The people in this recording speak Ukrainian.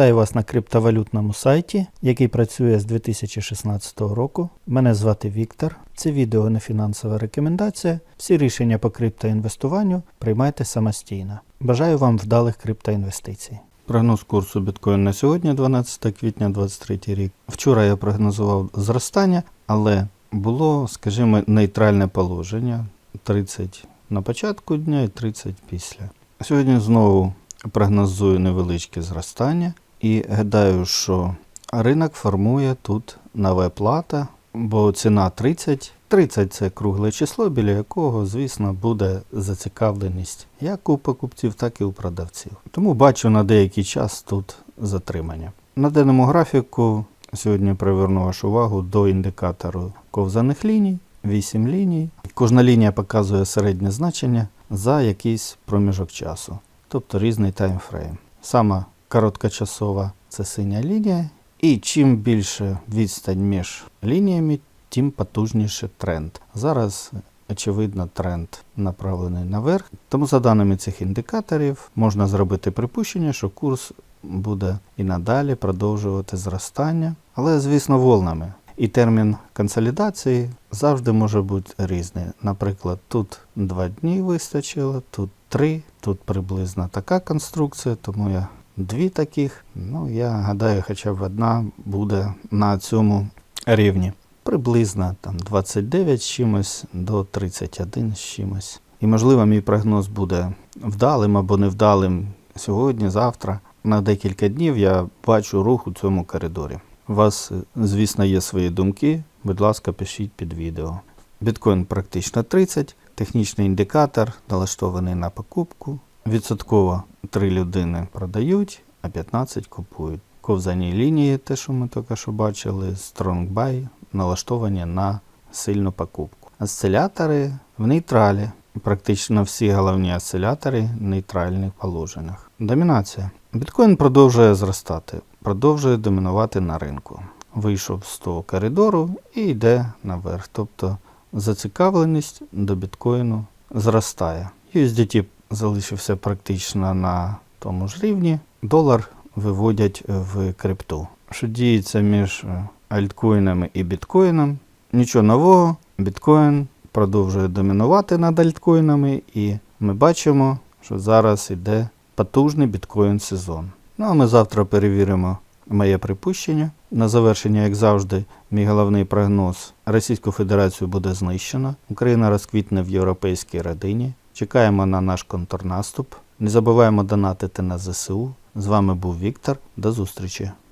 Вітаю вас на криптовалютному сайті, який працює з 2016 року. Мене звати Віктор. Це відео не фінансова рекомендація. Всі рішення по криптоінвестуванню приймайте самостійно. Бажаю вам вдалих криптоінвестицій. Прогноз курсу біткоін на сьогодні, 12 квітня 2023 рік. Вчора я прогнозував зростання, але було, скажімо, нейтральне положення 30 на початку дня і 30 після. Сьогодні знову прогнозую невеличке зростання і гадаю, що ринок формує тут нове плата, бо ціна 30. 30 це кругле число, біля якого, звісно, буде зацікавленість як у покупців, так і у продавців. Тому бачу на деякий час тут затримання. На даному графіку сьогодні приверну вашу увагу до індикатору ковзаних ліній, 8 ліній. Кожна лінія показує середнє значення за якийсь проміжок часу, тобто різний таймфрейм. Сама короткочасова це синя лінія, і чим більше відстань між лініями, тим потужніше тренд. Зараз, очевидно, тренд направлений наверх. Тому, за даними цих індикаторів, можна зробити припущення, що курс буде і надалі продовжувати зростання, але, звісно, волнами. І термін консолідації завжди може бути різний. Наприклад, тут два дні вистачило, тут три, тут приблизно така конструкція, тому я дві таких. Ну, я гадаю, хоча б одна буде на цьому рівні. Приблизно там 29 з чимось до 31 з чимось. І можливо, мій прогноз буде вдалим або невдалим сьогодні, завтра. На декілька днів я бачу рух у цьому коридорі. У вас, звісно, є свої думки. Будь ласка, пишіть під відео. Біткоін практично 30, технічний індикатор налаштований на покупку. Відсотково 3 людини продають, а 15 купують. Ковзані лінії, те, що ми тільки що бачили, Strong Buy, налаштовані на сильну покупку. Осцилятори в нейтралі. Практично всі головні осцилятори в нейтральних положеннях. Домінація. Біткоін продовжує зростати, продовжує домінувати на ринку. Вийшов з того коридору і йде наверх. Тобто зацікавленість до біткоїну зростає. USDT залишився практично на тому ж рівні. Долар виводять в крипту. Що діється між альткоїнами і біткоїном? Нічого нового. Біткоін продовжує домінувати над альткоїнами, і ми бачимо, що зараз іде потужний біткоін сезон. Ну а ми завтра перевіримо моє припущення. На завершення, як завжди, мій головний прогноз: Російську Федерацію буде знищено. Україна розквітне в європейській родині. Чекаємо на наш контрнаступ. Не забуваємо донатити на ЗСУ. З вами був Віктор. До зустрічі!